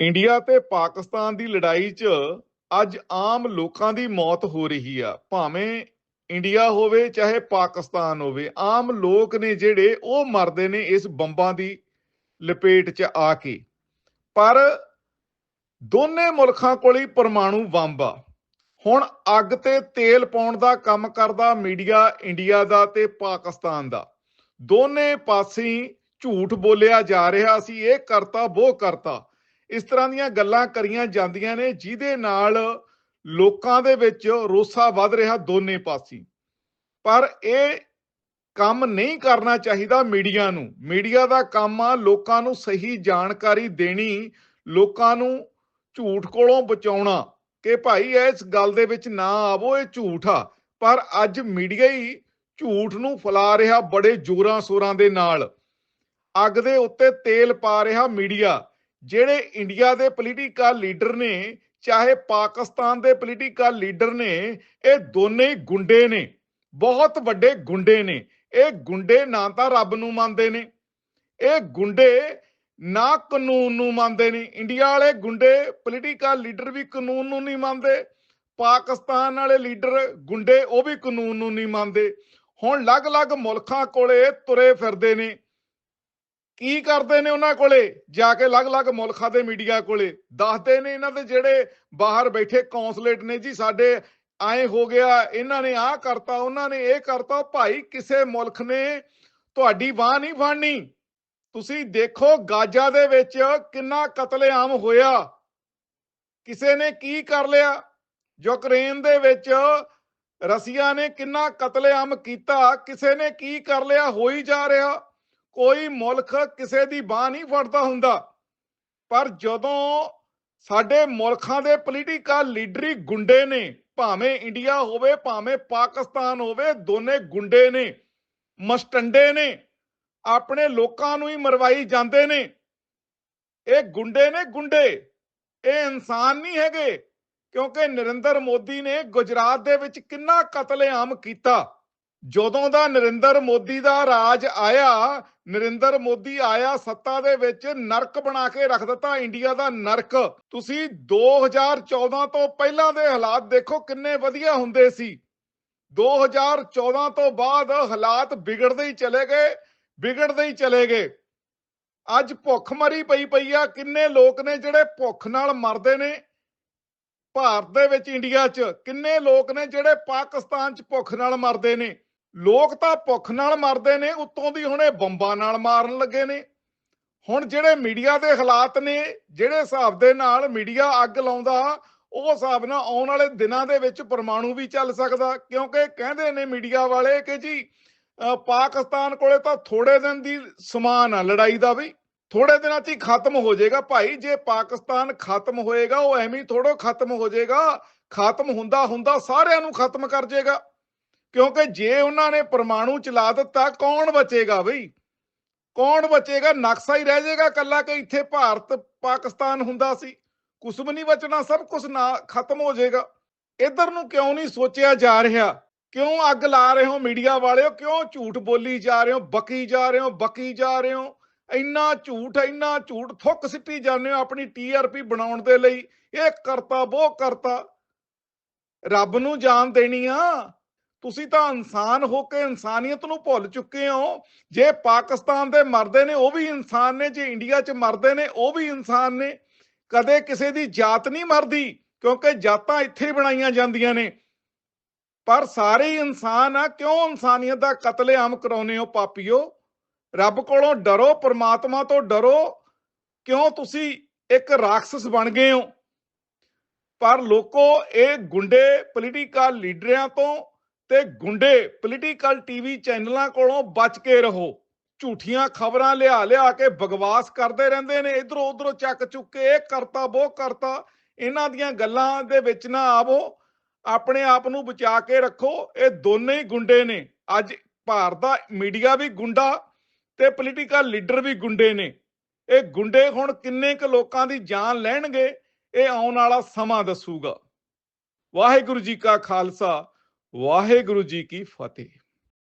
India ਤੇ ਪਾਕਿਸਤਾਨ ਦੀ ਲੜਾਈ 'ਚ ਅੱਜ ਆਮ ਲੋਕਾਂ ਦੀ ਮੌਤ ਹੋ ਰਹੀ ਆ। ਭਾਵੇਂ ਇੰਡੀਆ ਹੋਵੇ, ਚਾਹੇ ਪਾਕਿਸਤਾਨ ਹੋਵੇ, ਆਮ ਲੋਕ ਨੇ ਜਿਹੜੇ ਉਹ ਮਰਦੇ ਨੇ ਇਸ ਬੰਬਾਂ ਦੀ ਲਪੇਟ 'ਚ ਆ ਕੇ। ਪਰ ਦੋਨੇ ਮੁਲਕਾਂ ਕੋਲ ਹੀ ਪਰਮਾਣੂ ਬੰਬ ਆ। ਹੁਣ ਅੱਗ ਤੇ ਤੇਲ ਪਾਉਣ ਦਾ ਕੰਮ ਕਰਦਾ ਮੀਡੀਆ ਇੰਡੀਆ ਦਾ ਤੇ ਪਾਕਿਸਤਾਨ ਦਾ। ਦੋਨੇ ਪਾਸੇ ਝੂਠ ਬੋਲਿਆ ਜਾ ਰਿਹਾ ਸੀ, ਇਹ ਕਰਤਾ ਉਹ ਕਰਤਾ। ਇਸ ਤਰ੍ਹਾਂ ਦੀਆਂ ਗੱਲਾਂ ਕਰੀਆਂ ਜਾਂਦੀਆਂ ਨੇ, ਜਿਹਦੇ ਨਾਲ ਲੋਕਾਂ ਦੇ ਵਿੱਚ ਰੋਸਾ ਵੱਧ ਰਿਹਾ ਦੋਨੇ ਪਾਸੇ। ਪਰ ਇਹ ਕੰਮ ਨਹੀਂ ਕਰਨਾ ਚਾਹੀਦਾ ਮੀਡੀਆ ਨੂੰ। ਮੀਡੀਆ ਦਾ ਕੰਮ ਆ ਲੋਕਾਂ ਨੂੰ ਸਹੀ ਜਾਣਕਾਰੀ ਦੇਣੀ, ਲੋਕਾਂ ਨੂੰ ਝੂਠ ਕੋਲੋਂ ਬਚਾਉਣਾ ਕਿ ਭਾਈ ਇਸ ਗੱਲ ਦੇ ਵਿੱਚ ਨਾ ਆਵੋ, ਇਹ ਝੂਠ ਆ। ਪਰ ਅੱਜ ਮੀਡੀਆ ਹੀ ਝੂਠ ਨੂੰ ਫੈਲਾ ਰਿਹਾ ਬੜੇ ਜ਼ੋਰਾਂ ਸ਼ੋਰਾਂ ਦੇ ਨਾਲ। ਅੱਗ ਦੇ ਉੱਤੇ ਤੇਲ ਪਾ ਰਿਹਾ ਮੀਡੀਆ। ਜਿਹੜੇ ਇੰਡੀਆ ਦੇ ਪੋਲੀਟੀਕਲ ਲੀਡਰ ਨੇ, ਚਾਹੇ ਪਾਕਿਸਤਾਨ ਦੇ ਪੋਲੀਟੀਕਲ ਲੀਡਰ ਨੇ, ਇਹ ਦੋਨੇ ਹੀ ਗੁੰਡੇ ਨੇ, ਬਹੁਤ ਵੱਡੇ ਗੁੰਡੇ ਨੇ। ਇਹ ਗੁੰਡੇ ਨਾ ਤਾਂ ਰੱਬ ਨੂੰ ਮੰਨਦੇ ਨੇ, ਇਹ ਗੁੰਡੇ ਨਾ ਕਾਨੂੰਨ ਨੂੰ ਮੰਨਦੇ ਨੇ। ਇੰਡੀਆ ਵਾਲੇ ਗੁੰਡੇ ਪੋਲੀਟੀਕਲ ਲੀਡਰ ਵੀ ਕਾਨੂੰਨ ਨੂੰ ਨਹੀਂ ਮੰਨਦੇ, ਪਾਕਿਸਤਾਨ ਵਾਲੇ ਲੀਡਰ ਗੁੰਡੇ ਉਹ ਵੀ ਕਾਨੂੰਨ ਨੂੰ ਨਹੀਂ ਮੰਨਦੇ। ਹੁਣ ਅਲੱਗ-ਅਲੱਗ ਮੁਲਕਾਂ ਕੋਲੇ ਤੁਰੇ ਫਿਰਦੇ ਨੇ। ਕੀ ਕਰਦੇ ਨੇ ਉਹਨਾਂ ਕੋਲੇ? ਜਾ ਕੇ ਅਲੱਗ-ਅਲੱਗ ਮੁਲਕਾਂ ਦੇ ਮੀਡੀਆ ਕੋਲੇ। ਦੱਸਦੇ ਨੇ ਇਹਨਾਂ ਦੇ ਜਿਹੜੇ ਬਾਹਰ ਬੈਠੇ ਕੌਂਸਲੇਟ ਨੇ ਜੀ, ਸਾਡੇ ਐ ਹੋ ਗਿਆ, ਇਹਨਾਂ ਨੇ ਆਹ ਕਰਤਾ, ਉਹਨਾਂ ਨੇ ਇਹ ਕਰਤਾ। ਭਾਈ, ਕਿਸੇ ਮੁਲਕ ਨੇ ਤੁਹਾਡੀ ਬਾਹ ਨਹੀਂ ਫੜਨੀ। ਤੁਸੀਂ ਦੇਖੋ ਗਾਜ਼ਾ ਦੇ ਵਿੱਚ ਕਿੰਨਾ ਕਤਲੇਆਮ ਹੋਇਆ। ਕਿਸੇ ਨੇ ਕੀ ਕਰ ਲਿਆ? ਯੂਕਰੇਨ ਦੇ ਵਿੱਚ ਰਸੀਆ ਨੇ ਕਿੰਨਾ ਕਤਲੇਆਮ ਕੀਤਾ। ਕਿਸੇ ਨੇ ਕੀ ਕਰ ਲਿਆ? ਹੋਈ ਜਾ ਰਿਹਾ। ਕੋਈ ਮੁਲਕ ਕਿਸੇ ਦੀ ਬਾਹ ਨਹੀਂ ਫੜਦਾ ਹੁੰਦਾ। ਪਰ ਜਦੋਂ ਸਾਡੇ ਮੁਲਕਾਂ ਦੇ ਪੋਲੀਟੀਕਲ ਲੀਡਰੀ ਗੁੰਡੇ ਨੇ, ਭਾਵੇਂ ਇੰਡੀਆ ਹੋਵੇ, ਭਾਵੇਂ ਪਾਕਿਸਤਾਨ ਹੋਵੇ, ਦੋਨੇ ਗੁੰਡੇ ਨੇ, ਮਸਟੰਡੇ ਨੇ, ਆਪਣੇ ਲੋਕਾਂ ਨੂੰ ਹੀ ਮਰਵਾਈ ਜਾਂਦੇ ਨੇ। ਇਹ ਗੁੰਡੇ ਨੇ ਗੁੰਡੇ, ਇਹ ਇਨਸਾਨ ਨਹੀਂ ਹੈਗੇ। ਕਿਉਂਕਿ ਨਰਿੰਦਰ ਮੋਦੀ ਨੇ ਗੁਜਰਾਤ ਦੇ ਵਿੱਚ ਕਿੰਨਾ ਕਤਲੇਆਮ ਕੀਤਾ। ਜਦੋਂ ਦਾ ਨਰਿੰਦਰ ਮੋਦੀ ਦਾ ਰਾਜ ਆਇਆ, ਨਰਿੰਦਰ ਮੋਦੀ ਆਇਆ ਸੱਤਾ ਦੇ ਵਿੱਚ ਨਰਕ ਬਣਾ ਕੇ ਰੱਖ ਦਿੱਤਾ, ਇੰਡੀਆ ਦਾ ਨਰਕ। ਤੁਸੀਂ 2014 ਤੋਂ ਪਹਿਲਾਂ ਦੇ ਹਾਲਾਤ ਦੇਖੋ ਕਿੰਨੇ ਵਧੀਆ ਹੁੰਦੇ ਸੀ। 2014 ਤੋਂ ਬਾਅਦ ਹਾਲਾਤ ਵਿਗੜਦੇ ਹੀ ਚਲੇ ਗਏ, ਵਿਗੜਦੇ ਹੀ ਚਲੇ ਗਏ। ਅੱਜ ਭੁੱਖ ਮਰੀ ਪਈ ਪਈ ਆ, ਕਿੰਨੇ ਲੋਕ ਨੇ ਜਿਹੜੇ ਭੁੱਖ ਨਾਲ ਮਰਦੇ ਨੇ ਭਾਰਤ ਦੇ ਵਿੱਚ, ਇੰਡੀਆ 'ਚ। ਕਿੰਨੇ ਲੋਕ ਨੇ ਜਿਹੜੇ ਪਾਕਿਸਤਾਨ 'ਚ ਭੁੱਖ ਨਾਲ ਮਰਦੇ ਨੇ। ਲੋਕ ਤਾਂ ਭੁੱਖ ਨਾਲ ਮਰਦੇ ਨੇ, ਉਤੋਂ ਦੀ ਹੁਣੇ ਬੰਬਾਂ ਨਾਲ ਮਾਰਨ ਲੱਗੇ ਨੇ। ਹੁਣ ਜਿਹੜੇ ਮੀਡੀਆ ਦੇ ਹਾਲਾਤ ਨੇ, ਜਿਹੜੇ ਹਿਸਾਬ ਦੇ ਨਾਲ ਮੀਡੀਆ ਅੱਗ ਲਾਉਂਦਾ, ਉਹ ਹਿਸਾਬ ਨਾਲ ਆਉਣ ਵਾਲੇ ਦਿਨਾਂ ਦੇ ਵਿੱਚ ਪਰਮਾਣੂ ਵੀ ਚੱਲ ਸਕਦਾ, ਕਿਉਂਕਿ ਕਹਿੰਦੇ ਨੇ ਮੀਡੀਆ ਵਾਲੇ ਕਿ ਜੀ ਪਾਕਿਸਤਾਨ ਕੋਲੇ ਤਾਂ ਥੋੜੇ ਦਿਨ ਦੀ ਸਮਾਨ ਆ ਲੜਾਈ ਦਾ ਵੀ। ਥੋੜੇ ਦਿਨਾਂ 'ਚ ਹੀ ਖਤਮ ਹੋ ਜਾਏਗਾ ਭਾਈ, ਜੇ ਪਾਕਿਸਤਾਨ ਖਤਮ ਹੋਏਗਾ, ਉਹ ਐਵੇਂ ਥੋੜੋ ਖਤਮ ਹੋ ਜਾਏਗਾ। ਖਤਮ ਹੁੰਦਾ ਹੁੰਦਾ ਸਾਰਿਆਂ ਨੂੰ ਖਤਮ ਕਰ ਜਾਏਗਾ। ਕਿਉਂਕਿ ਜੇ ਉਹਨਾਂ ਨੇ ਪਰਮਾਣੂ ਚਲਾ ਦਿੱਤਾ, ਕੌਣ ਬਚੇਗਾ ਬਈ? ਕੌਣ ਬਚੇਗਾ? ਨਕਸ਼ਾ ਹੀ ਰਹਿ ਜਾਏਗਾ ਕੱਲਾ ਕਿ ਇੱਥੇ ਭਾਰਤ, ਪਾਕਿਸਤਾਨ ਹੁੰਦਾ ਸੀ। ਕੁਝ ਵੀ ਨਹੀਂ ਬਚਣਾ, ਸਭ ਕੁਝ ਨਾ, ਖਤਮ ਹੋ ਜਾਏਗਾ। ਇਧਰ ਨੂੰ ਕਿਉਂ ਨਹੀਂ ਸੋਚਿਆ ਜਾ ਰਿਹਾ? ਕਿਉਂ ਅੱਗ ਲਾ ਰਹੇ ਹੋ ਮੀਡੀਆ ਵਾਲਿਓ? ਕਿਉਂ ਝੂਠ ਬੋਲੀ ਜਾ ਰਹੇ ਹੋ? ਬਕੀ ਜਾ ਰਹੇ ਹੋ? ਬਕੀ ਜਾ ਰਹੇ ਹੋ? ਇੰਨਾ ਝੂਠ ਇੰਨਾ ਝੂਠ ਥੁੱਕ ਸਿੱਟੀ ਜਾਂਦੇ ਹੋ ਆਪਣੀ ਟੀਆਰਪੀ ਬਣਾਉਣ ਦੇ ਲਈ। ਇਹ ਕਰਤਾ ਉਹ ਕਰਤਾ। ਰੱਬ ਨੂੰ ਜਾਨ ਦੇਣੀ ਆ। ਤੁਸੀਂ ਤਾਂ ਇਨਸਾਨ ਹੋ ਕੇ ਇਨਸਾਨੀਅਤ ਨੂੰ ਭੁੱਲ ਚੁੱਕੇ ਹੋ। ਜੇ ਪਾਕਿਸਤਾਨ ਦੇ ਮਰਦੇ ਨੇ, ਉਹ ਵੀ ਇਨਸਾਨ ਨੇ। ਜੇ ਇੰਡੀਆ 'ਚ ਮਰਦੇ ਨੇ, ਉਹ ਵੀ ਇਨਸਾਨ ਨੇ। ਕਦੇ ਕਿਸੇ ਦੀ ਜਾਤ ਨਹੀਂ ਮਰਦੀ, ਕਿਉਂਕਿ ਜਾਤਾਂ ਇੱਥੇ ਬਣਾਈਆਂ ਜਾਂਦੀਆਂ ਨੇ। ਪਰ ਸਾਰੇ ਇਨਸਾਨ ਆ, ਕਿਉਂ ਇਨਸਾਨੀਅਤ ਦਾ ਕਤਲੇਆਮ ਕਰਾਉਨੇ ਹੋ ਪਾਪੀਓ? ਰੱਬ ਕੋਲੋਂ ਡਰੋ, ਪਰਮਾਤਮਾ ਤੋਂ ਡਰੋ। ਕਿਉਂ ਤੁਸੀਂ ਇੱਕ ਰਾਖਸ ਬਣ ਗਏ ਹੋ? ਪਰ ਲੋਕੋ, ਇਹ ਗੁੰਡੇ ਪੋਲੀਟੀਕਲ ਲੀਡਰਾਂ ਤੋਂ ਤੇ ਗੁੰਡੇ ਪੋਲੀਟੀਕਲ ਟੀਵੀ ਚੈਨਲਾਂ ਕੋਲੋਂ ਬਚ ਕੇ ਰਹੋ। ਝੂਠੀਆਂ ਖਬਰਾਂ ਲਿਆ ਲਿਆ ਕੇ ਬਗਵਾਸ ਕਰਦੇ ਰਹਿੰਦੇ ਨੇ। ਇਧਰੋਂ ਉਧਰੋਂ ਚੱਕ ਚੁੱਕ ਕੇ ਇਹ ਕਰਤਾ ਉਹ ਕਰਤਾ, ਇਹਨਾਂ ਦੀਆਂ ਗੱਲਾਂ ਦੇ ਵਿੱਚ ਨਾ ਆਵੋ। ਆਪਣੇ ਆਪ ਨੂੰ ਬਚਾ ਕੇ ਰੱਖੋ। ਇਹ ਦੋਨੇ ਹੀ ਗੁੰਡੇ ਨੇ। ਅੱਜ ਭਾਰਤ ਦਾ ਮੀਡੀਆ ਵੀ ਗੁੰਡਾ ਤੇ ਪੋਲੀਟੀਕਲ ਲੀਡਰ ਵੀ ਗੁੰਡੇ ਨੇ। ਇਹ ਗੁੰਡੇ ਹੁਣ ਕਿੰਨੇ ਕੁ ਲੋਕਾਂ ਦੀ ਜਾਨ ਲੈਣਗੇ, ਇਹ ਆਉਣ ਵਾਲਾ ਸਮਾਂ ਦੱਸੂਗਾ। ਵਾਹਿਗੁਰੂ ਜੀ ਕਾ ਖਾਲਸਾ। ਵਾਹਿਗੁਰੂ ਜੀ ਕੀ ਫਤਿਹ।